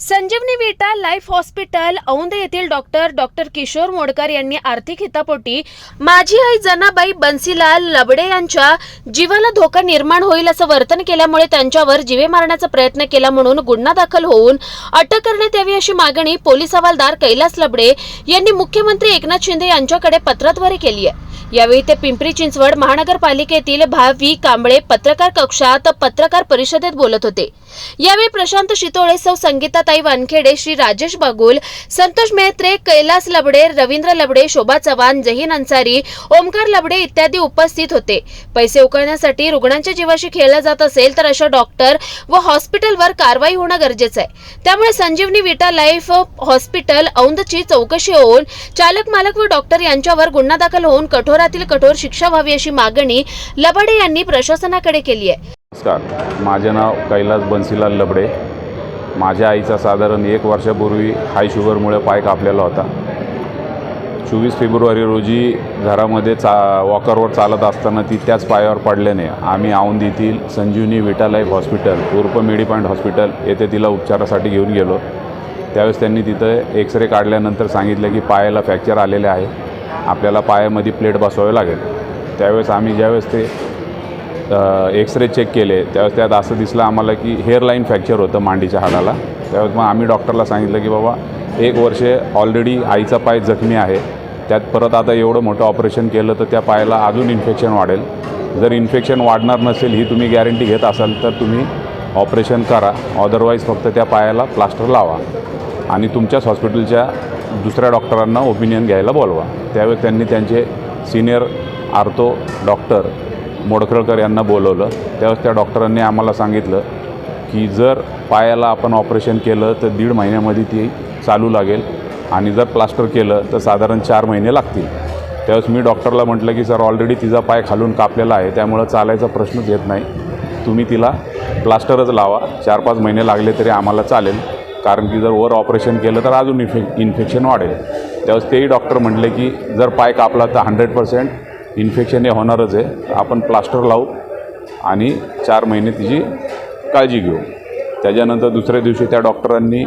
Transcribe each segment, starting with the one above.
Sanjeevani vita life hospital Aundh येथील doctor doctor Kishore Modkar यांनी आर्थिक हितापोटी माझी आई जनाबाई बन्सीलाल लबडे यांच्या जीवाला धोका निर्माण होईल असं वर्तन केल्यामुळे त्यांच्यावर जीवे मारण्याचा प्रयत्न केला म्हणून गुन्हा दाखल होऊन अटक करण्यात यावी अशी मागणी पोलीस हवालदार कैलास लबडे यांनी मुख्यमंत्री एकनाथ शिंदे यांच्याकडे पत्राद्वारे केली आहे. यावेळी ते पिंपरी चिंचवड महानगरपालिकेतील भावी कांबळे पत्रकार कक्षात पत्रकार परिषदेत बोलत होते. यावेळी प्रशांत शितोळे सौ संगीताताई वानखेडे श्री राजेश बागुल संतोष मेहत्रे कैलास लबडे रवींद्र लबडे शोभा चव्हाण जहीन अन्सारी ओमकार लबडे इत्यादी उपस्थित होते. पैसे उकळण्यासाठी रुग्णांच्या जीवाशी खेळला जात असेल तर अशा डॉक्टर व हॉस्पिटलवर कारवाई होणं गरजेचं आहे. त्यामुळे संजीवनी विटा लाईफ हॉस्पिटल औंधची चौकशी होऊन चालक मालक व डॉक्टर यांच्यावर गुन्हा दाखल होऊन कठोर प्रकारातील कठोर शिक्षा व्हावी अशी मागणी लबाडे यांनी प्रशासनाकडे केली आहे. नमस्कार. माझे नाव कैलास बन्सीलाल लबडे. माझ्या आईचा साधारण एक वर्षापूर्वी हाय शुगरमुळे पाय कापलेला होता. चोवीस फेब्रुवारी रोजी घरामध्ये चा वॉकरवर चालत असताना ती त्याच पायावर पडल्याने आम्ही औंध येथील संजीवनी विटा लाईफ हॉस्पिटल उर्फ मेडी पॉईंट हॉस्पिटल येथे तिला उपचारासाठी घेऊन गेलो. त्यावेळेस त्यांनी तिथं एक्सरे काढल्यानंतर सांगितलं की पायाला फ्रॅक्चर आलेले आहे. आपल्याला पायामध्ये प्लेट बसवावे लागेल. त्यावेळेस आम्ही ज्यावेळेस ते एक्सरे चेक केले त्यावेळेस त्यात असं दिसलं आम्हाला की हेअरलाईन फ्रॅक्चर होतं मांडीच्या हाडाला. त्यावेळेस मग आम्ही डॉक्टरला सांगितलं की बाबा एक वर्षे ऑलरेडी आईचा पाय जखमी आहे. त्यात परत आता एवढं मोठं ऑपरेशन केलं तर त्या पायाला अजून इन्फेक्शन वाढेल. जर इन्फेक्शन वाढणार नसेल ही तुम्ही गॅरंटी घेत असाल तर तुम्ही ऑपरेशन करा. अदरवाईज फक्त त्या पायाला प्लास्टर लावा. आणि तुमच्याच हॉस्पिटलच्या दुसऱ्या डॉक्टरांना ओपिनियन घ्यायला बोलवा. त्यावेळेस त्यांनी त्यांचे सिनियर आर्थो डॉक्टर मोडखळकर यांना बोलवलं. त्यावेळेस त्या डॉक्टरांनी आम्हाला सांगितलं की जर पायाला आपण ऑपरेशन केलं तर दीड महिन्यामध्ये ती चालू लागेल. आणि जर प्लास्टर केलं तर साधारण चार महिने लागतील. त्यावेळेस मी डॉक्टरला म्हटलं की सर ऑलरेडी तिचा पाय खालून कापलेला आहे त्यामुळं चालायचा प्रश्नच येत नाही. तुम्ही तिला प्लास्टरच लावा. चार पाच महिने लागले तरी आम्हाला चालेल. कारण की जर वर ऑपरेशन केलं तर अजून इन्फे इन्फेक्शन वाढेल. त्यावेळेस तेही डॉक्टर म्हटले की जर पाय कापला तर हंड्रेड पर्सेंट इन्फेक्शन हे होणारच आहे. आपण प्लास्टर लावू आणि चार महिने तिची काळजी घेऊ. त्याच्यानंतर दुसऱ्या दिवशी त्या डॉक्टरांनी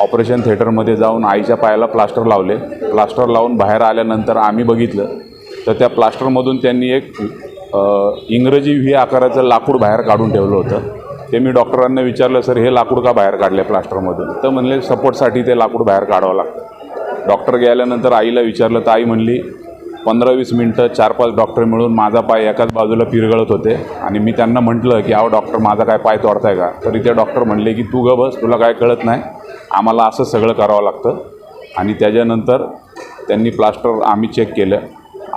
ऑपरेशन थिएटरमध्ये जाऊन आईच्या पायाला प्लास्टर लावले. प्लास्टर लावून बाहेर आल्यानंतर आम्ही बघितलं तर त्या प्लास्टरमधून त्यांनी एक इंग्रजी व्ही आकाराचं लाकूड बाहेर काढून ठेवलं होतं. ते मी डॉक्टरांना विचारलं सर हे लाकूड का बाहेर काढले प्लास्टरमधून? तर म्हणले सपोर्टसाठी ते लाकूड बाहेर काढावं लागतं. डॉक्टर गेल्यानंतर आईला विचारलं तर आई म्हणली पंधरा वीस मिनटं चार पाच डॉक्टर मिळून माझा पाय एकाच बाजूला पिरगळत होते आणि मी त्यांना म्हटलं की अहो डॉक्टर माझा काय पाय तोडताय का? तरी ते डॉक्टर म्हणले की तू ग बस तुला काय कळत नाही आम्हाला असं सगळं करावं लागतं. आणि त्याच्यानंतर त्यांनी प्लास्टर आम्ही चेक केलं.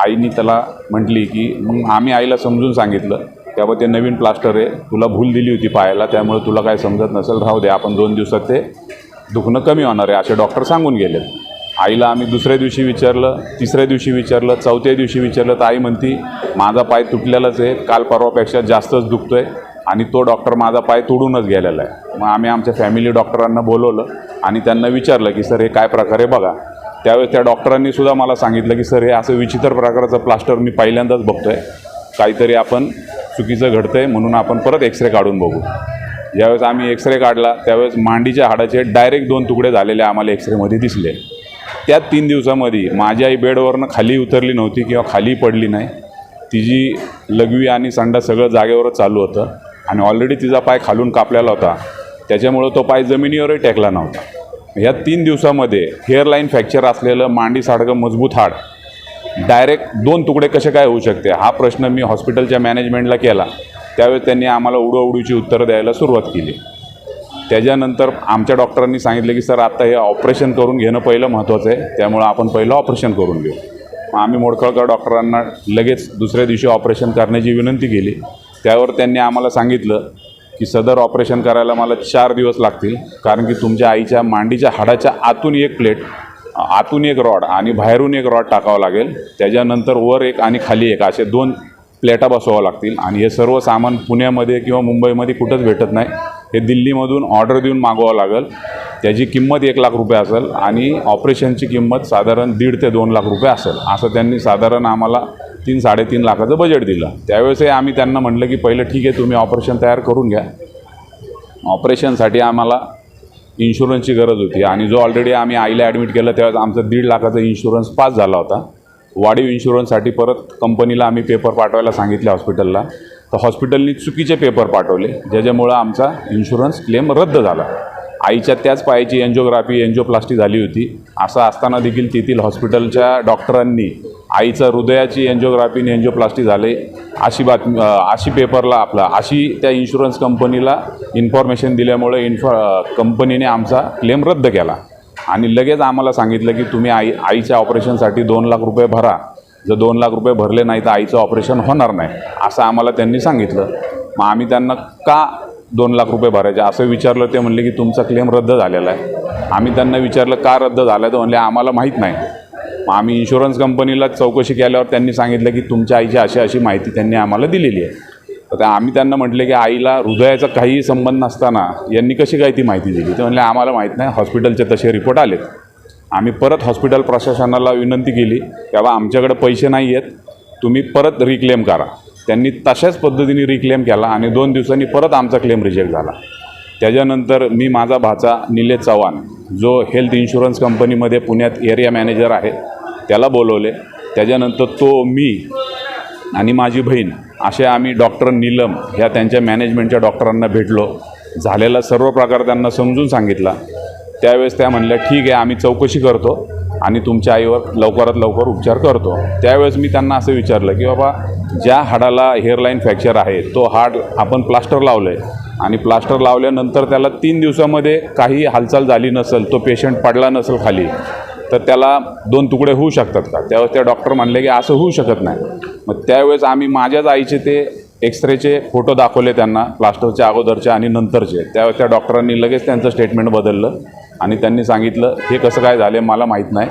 आईनी त्याला म्हटली की मग आम्ही आईला समजून सांगितलं त्यामुळे ते नवीन प्लास्टर आहे. तुला भूल दिली होती पायाला त्यामुळे तुला काय समजत नसेल. राहू दे आपण दोन दिवसात ते दुखणं कमी होणार आहे असे डॉक्टर सांगून गेलेत आईला आम्ही दुसऱ्या दिवशी विचारलं तिसऱ्या दिवशी विचारलं चौथ्या दिवशी विचारलं तर आई म्हणती माझा पाय तुटलेलाच आहे काल परवापेक्षा जास्तच दुखतो आहे आणि तो डॉक्टर माझा पाय तोडूनच गेलेला आहे. मग आम्ही आमच्या फॅमिली डॉक्टरांना बोलवलं आणि त्यांना विचारलं की सर हे काय प्रकारे बघा. त्यावेळेस त्या डॉक्टरांनी सुद्धा मला सांगितलं की सर हे असं विचित्र प्रकारचं प्लास्टर मी पहिल्यांदाच बघतो आहे काहीतरी आपण चुकीचं घडतं आहे म्हणून आपण परत एक्सरे काढून बघू. ज्यावेळेस आम्ही एक्सरे काढला त्यावेळेस मांडीच्या हाडाचे डायरेक्ट दोन तुकडे झालेले आम्हाला एक्सरेमध्ये दिसले. त्या तीन दिवसामध्ये माझी आई बेडवरनं खाली उतरली नव्हती किंवा खाली पडली नाही. तिची लघवी आणि संडा सगळं जागेवरच चालू होतं आणि ऑलरेडी तिचा पाय खालून कापलेला होता. त्याच्यामुळं तो पाय जमिनीवरही टेकला नव्हता. ह्या तीन दिवसामध्ये हेअरलाईन फ्रॅक्चर असलेलं मांडी साडकं मजबूत हाड डायरेक्ट दोन तुकडे कसे काय होऊ शकते? हा प्रश्न मी हॉस्पिटलच्या मॅनेजमेंटला केला. त्यावेळेस त्यांनी आम्हाला उडोउडीची उत्तरं द्यायला सुरुवात केली. त्याच्यानंतर आमच्या डॉक्टरांनी सांगितलं की सर आता हे ऑपरेशन करून घेणं पहिलं महत्त्वाचं आहे. त्यामुळं आपण पहिलं ऑपरेशन करून घेऊ. मग आम्ही मोडकळकर डॉक्टरांना लगेच दुसऱ्या दिवशी ऑपरेशन करण्याची विनंती केली. त्यावर त्यांनी आम्हाला सांगितलं की सदर ऑपरेशन करायला मला चार दिवस लागतील. कारण की तुमच्या आईच्या मांडीच्या हाडाच्या आतून एक प्लेट आतून एक रॉड आणि बाहेरून एक रॉड टाकावं लागेल. त्याच्यानंतर वर एक आणि खाली एक असे दोन प्लेटा बसवावं लागतील. आणि हे सर्व सामान पुण्यामध्ये किंवा मुंबईमध्ये कुठंच भेटत नाही. हे दिल्लीमधून ऑर्डर देऊन मागवावं लागेल. त्याची किंमत एक लाख रुपये असेल आणि ऑपरेशनची किंमत साधारण दीड ते दोन लाख रुपये असेल. असं त्यांनी साधारण आम्हाला तीन साडेतीन लाखाचं बजेट दिलं. त्यावेळेसही आम्ही त्यांना म्हटलं की पहिलं ठीक आहे तुम्ही ऑपरेशन तयार करून घ्या. ऑपरेशनसाठी आम्हाला इन्शुरन्सची गरज होती. आणि जो ऑलरेडी आम्ही आईला ॲडमिट केलं त्यावेळेस आमचा दीड लाखाचा इन्शुरन्स पास झाला होता. वाढीव इन्शुरन्ससाठी परत कंपनीला आम्ही पेपर पाठवायला सांगितले हॉस्पिटलला तर हॉस्पिटलनी चुकीचे पेपर पाठवले ज्याच्यामुळं आमचा इन्शुरन्स क्लेम रद्द झाला. आईच्या त्याच पायाची एन्जिओग्राफी एन्जिओप्लास्टी झाली होती. असं असताना देखील तेथील हॉस्पिटलच्या डॉक्टरांनी आईचं हृदयाची एन्जिओग्राफी आणि एन्जिओप्लास्टी झाले. अशी बातमी अशी पेपरला आपला अशी त्या इन्शुरन्स कंपनीला इन्फॉर्मेशन दिल्यामुळे इन्फॉ कंपनीने आमचा क्लेम रद्द केला. आणि लगेच आम्हाला सांगितलं की तुम्ही आई आईच्या ऑपरेशनसाठी दोन लाख रुपये भरा. जर दोन लाख रुपये भरले नाही तर आईचं ऑपरेशन होणार नाही असं आम्हाला त्यांनी सांगितलं. मग आम्ही त्यांना का दोन लाख रुपये भरायचे. असं विचारलं ते म्हणले की तुमचा क्लेम रद्द झालेला आहे. आम्ही त्यांना विचारलं का रद्द झाला? तर म्हणले आम्हाला माहीत नाही. मग आम्ही इन्शुरन्स कंपनीला चौकशी केल्यावर त्यांनी सांगितलं की तुमच्या आईची अशी अशी माहिती त्यांनी आम्हाला दिलेली आहे. तर आम्ही त्यांना म्हटले की आईला हृदयाचा काहीही संबंध नसताना यांनी कशी काय ती माहिती दिली? ते म्हणले आम्हाला माहीत नाही हॉस्पिटलचे तसे रिपोर्ट आलेत. आम्ही परत हॉस्पिटल प्रशासनाला विनंती केली की बाबा आमच्याकडे पैसे नाही आहेत तुम्ही परत रिक्लेम करा. त्यांनी तशाच पद्धतीने रिक्लेम केला आणि दोन दिवसांनी परत आमचा क्लेम रिजेक्ट झाला. त्याच्यानंतर मी माझा भाचा निलेश चव्हाण जो हेल्थ इन्शुरन्स कंपनीमध्ये पुण्यात एरिया मॅनेजर आहे त्याला बोलवले. त्याच्यानंतर तो मी आणि माझी बहीण असे आम्ही डॉक्टर नीलम ह्या त्यांच्या मॅनेजमेंटच्या डॉक्टरांना भेटलो. झालेला सर्व प्रकार त्यांना समजून सांगितला. त्यावेळेस त्या म्हणल्या ठीक आहे आम्ही चौकशी करतो. आणि तुमच्या आईवर लवकरात लवकर उपचार करतो. त्यावेळेस मी त्यांना असं विचारलं की बाबा ज्या हाडाला हेअरलाईन फ्रॅक्चर आहे तो हाड आपण प्लास्टर लावलं आहे आणि प्लास्टर लावल्यानंतर त्याला तीन दिवसामध्ये काही हालचाल झाली नसेल तो पेशंट पडला नसेल खाली तर त्याला दोन तुकडे होऊ शकतात का? त्यावेळेस त्या डॉक्टर म्हणले की असं होऊ शकत नाही. मग त्यावेळेस आम्ही माझ्याच आईचे ते एक्सरेचे फोटो दाखवले त्यांना प्लास्टरच्या अगोदरचे आणि नंतरचे. त्या त्या डॉक्टरांनी लगेच त्यांचं स्टेटमेंट बदललं आणि त्यांनी सांगितलं हे कसं काय झाले मला माहीत नाही.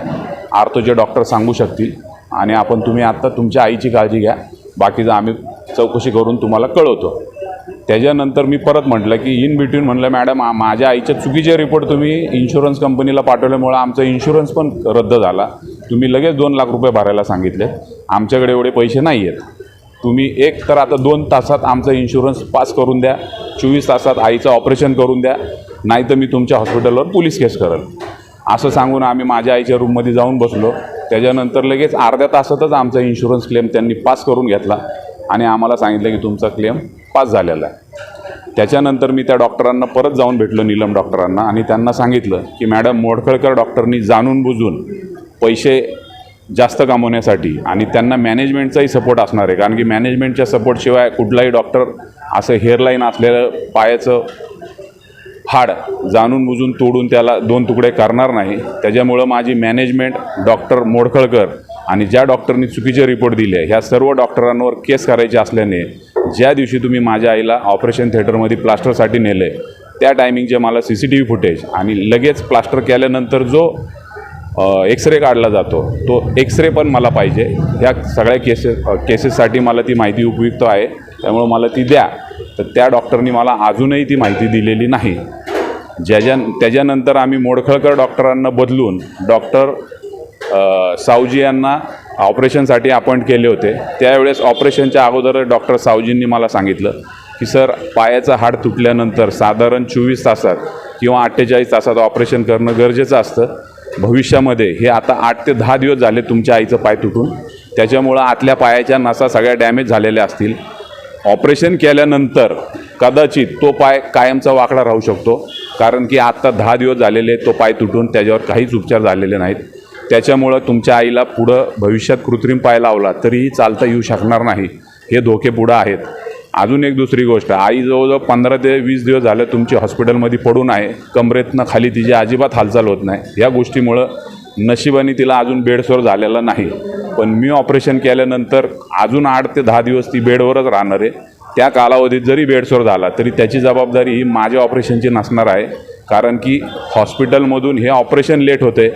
आर्थोचे डॉक्टर सांगू शकतील आणि आपण तुम्ही आत्ता तुमच्या आईची काळजी घ्या. बाकीचं आम्ही चौकशी करून तुम्हाला कळवतो. त्याच्यानंतर मी परत म्हटलं की इन बिटवीन म्हटलं मॅडम माझ्या आईच्या चुकीचे रिपोर्ट तुम्ही इन्शुरन्स कंपनीला पाठवल्यामुळं आमचा इन्शुरन्स पण रद्द झाला. तुम्ही लगेच दोन लाख रुपये भरायला सांगितले. आमच्याकडे एवढे पैसे नाही आहेत तुम्ही एक तर आता दोन तासात आमचा इन्शुरन्स पास करून द्या चोवीस तासात आईचं ऑपरेशन करून द्या नाही तर मी तुमच्या हॉस्पिटलवर पोलीस केस करेल. असं सांगून आम्ही माझ्या आईच्या रूममध्ये जाऊन बसलो. त्याच्यानंतर लगेच अर्ध्या तासातच आमचा इन्शुरन्स क्लेम त्यांनी पास करून घेतला आणि आम्हाला सांगितलं की तुमचा क्लेम पास झालेला आहे. त्याच्यानंतर मी त्या डॉक्टरांना परत जाऊन भेटलो नीलम डॉक्टरांना आणि त्यांना सांगितलं की मॅडम मोडखळकर डॉक्टरनी जाणून बुजून पैसे जास्त कमवण्यासाठी. आणि त्यांना मॅनेजमेंटचाही सपोर्ट असणार आहे. कारण की मॅनेजमेंटच्या सपोर्टशिवाय कुठलाही डॉक्टर असं हेअरलाईन असलेलं पायाचं हाड जाणून बुजून तोडून त्याला दोन तुकडे करणार नाही. त्याच्यामुळं माझी मॅनेजमेंट डॉक्टर मोडखळकर आणि ज्या डॉक्टरनी चुकीचे रिपोर्ट दिले ह्या सर्व डॉक्टरांवर केस करायचे असल्याने ज्या दिवशी तुम्ही माझ्या आईला ऑपरेशन थिएटरमध्ये प्लास्टरसाठी नेले त्या टायमिंगचे मला C C T V footage आणि लगेच प्लास्टर केल्यानंतर जो एक्सरे काढला जातो. तो एक्सरे पण मला पाहिजे. ह्या सगळ्या केसेस केसेससाठी मला ती माहिती उपयुक्त आहे. त्यामुळं मला ती द्या. तर त्या डॉक्टरनी मला अजूनही ती माहिती दिलेली नाही. ज्याच्या त्याच्यानंतर आम्ही मोडखळकर डॉक्टरांना बदलून डॉक्टर सावजी यांना ऑपरेशनसाठी अपॉइंट केले होते. त्यावेळेस ऑपरेशनच्या अगोदर डॉक्टर सावजींनी मला सांगितलं की सर पायाचं हाड तुटल्यानंतर साधारण चोवीस तासात किंवा अठ्ठेचाळीस तासात ऑपरेशन करणं गरजेचं असतं. भविष्यामध्ये हे आता आठ ते दहा दिवस झाले तुमच्या आईचं पाय तुटून. त्याच्यामुळं आतल्या पायाच्या नसा सगळ्या डॅमेज झालेल्या असतील. ऑपरेशन केल्यानंतर कदाचित तो पाय कायमचा वाकडा राहू शकतो. कारण की आत्ता दहा दिवस झालेले तो पाय तुटून त्याच्यावर काहीच उपचार झालेले नाहीत. त्याच्यामुळं तुमच्या आईला पुढं भविष्यात कृत्रिम पाय लावला तरीही चालता येऊ शकणार नाही. हे धोके पुढं आहेत. अजून एक दुसरी गोष्ट आई जवळजवळ पंधरा ते वीस दिवस झालं तुमची हॉस्पिटलमध्ये पडून आहे कमरेतनं खाली तिची अजिबात हालचाल होत नाही. या गोष्टीमुळं नशिबाने तिला अजून बेडसवर झालेला नाही. पण मी ऑपरेशन केल्यानंतर अजून आठ ते दहा दिवस ती बेडवरच राहणार आहे. त्या कालावधीत जरी बेडसवर झाला तरी त्याची जबाबदारी ही माझ्या ऑपरेशनची नसणार आहे. कारण की हॉस्पिटलमधून हे ऑपरेशन लेट होते.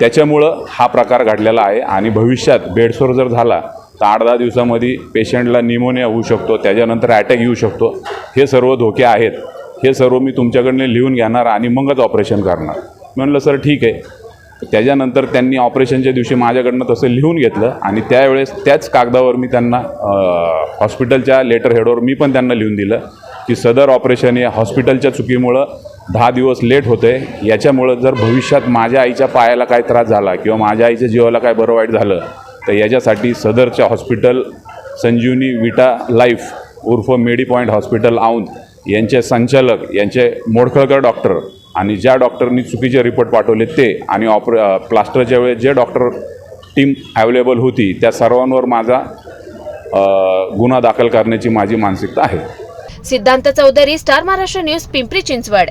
त्याच्यामुळं हा प्रकार घडलेला आहे आणि भविष्यात बेडसोर जर झाला तर आठ दहा दिवसामध्ये पेशंटला निमोनिया होऊ शकतो त्याच्यानंतर अटॅक येऊ शकतो. हे सर्व धोके आहेत. हे सर्व मी तुमच्याकडनं लिहून घेणार आणि मगच ऑपरेशन करणार. म्हणलं सर ठीक आहे. त्याच्यानंतर त्यांनी ऑपरेशनच्या दिवशी माझ्याकडनं तसं लिहून घेतलं आणि त्यावेळेस त्याच कागदावर मी त्यांना हॉस्पिटलच्या लेटर हेडवर मी पण त्यांना लिहून दिलं की सदर ऑपरेशन या हॉस्पिटलच्या चुकीमुळं दहा दिवस लेट होतं आहे याच्यामुळं जर भविष्यात माझ्या आईच्या पायाला काय त्रास झाला किंवा माझ्या आईच्या जीवाला काय बरं वाईट झालं तर याच्यासाठी सदरच्या हॉस्पिटल संजीवनी विटा लाईफ उर्फ मेडी पॉईंट हॉस्पिटल औंध यांचे संचालक यांचे मोडखळकर डॉक्टर आणि ज्या डॉक्टरनी चुकीचे रिपोर्ट पाठवले ते आणि ऑपर प्लास्टरच्या वेळेस जे डॉक्टर टीम अवेलेबल होती त्या सर्वांवर माझा गुन्हा दाखल करण्याची माझी मानसिकता आहे. Siddhant Chaudhari star Maharashtra news Pimpri Chinchwad.